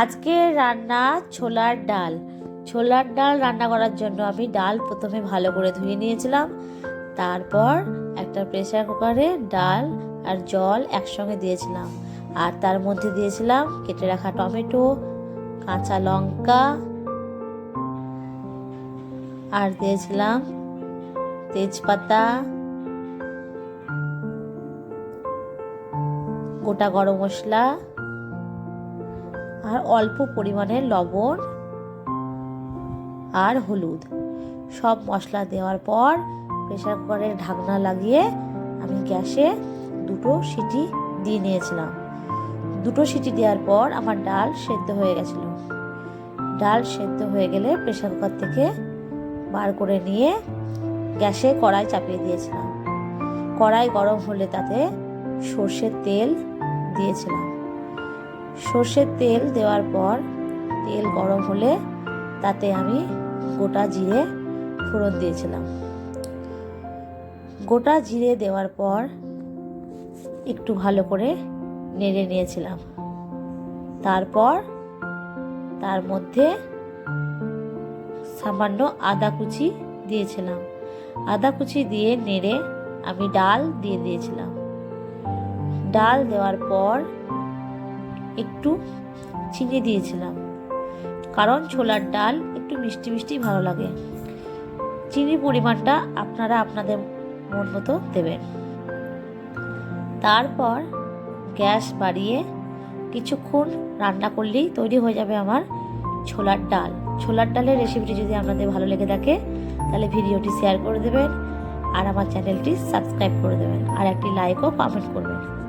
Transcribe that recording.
আজকে রান্না ছোলার ডাল। ছোলার ডাল রান্না করার জন্য আমি ডাল প্রথমে ভালো করে ধুয়ে নিয়েছিলাম। তারপর একটা প্রেসার কুকারে ডাল আর জল একসঙ্গে দিয়েছিলাম। আর তার মধ্যে দিয়েছিলাম কেটে রাখা টমেটো, কাঁচা লঙ্কা আর দিয়েছিলাম তেজপাতা, গোটা গরম মশলা আর অল্প পরিমাণে লবণ আর হলুদ। সব মশলা দেওয়ার পর প্রেসার কুকারের ঢাকনা লাগিয়ে আমি গ্যাসে দুটো সিটি দিয়ে নিয়েছিলাম। দুটো সিটি দেওয়ার পর আমার ডাল সেদ্ধ হয়ে গেছিল। ডাল সেদ্ধ হয়ে গেলে প্রেসার কুকার থেকে বার করে নিয়ে গ্যাসে কড়াই চাপিয়ে দিয়েছিলাম। কড়াই গরম হলে তাতে সর্ষের তেল দিয়েছিলাম। সর্ষের তেল দেওয়ার পর তেল গরম হলে তাতে আমি গোটা জিরে ফোড়ন দিয়েছিলাম। গোটা জিরে দেওয়ার পর একটু ভালো করে নেড়ে নিয়েছিলাম। তারপর তার মধ্যে সামান্য আদা কুচি দিয়েছিলাম। আদা কুচি দিয়ে নেড়ে আমি ডাল দিয়ে দিয়েছিলাম। ডাল দেওয়ার পর একটু চিনি দিয়েছিলাম। কারণ ছোলার ডাল একটু মিষ্টি মিষ্টি ভালো লাগে। চিনির পরিমাণটা আপনারা আপনাদের মন মতো দেবেন। তারপর গ্যাস বাড়িয়ে কিছুক্ষণ রান্না করলেই তৈরি হয়ে যাবে আমার ছোলার ডাল। ছোলার ডালের রেসিপিটি যদি আপনাদের ভালো লেগে থাকে, তাহলে ভিডিওটি শেয়ার করে দেবেন আর আমার চ্যানেলটি সাবস্ক্রাইব করে দেবেন। আর একটি লাইক ও কমেন্ট করবেন।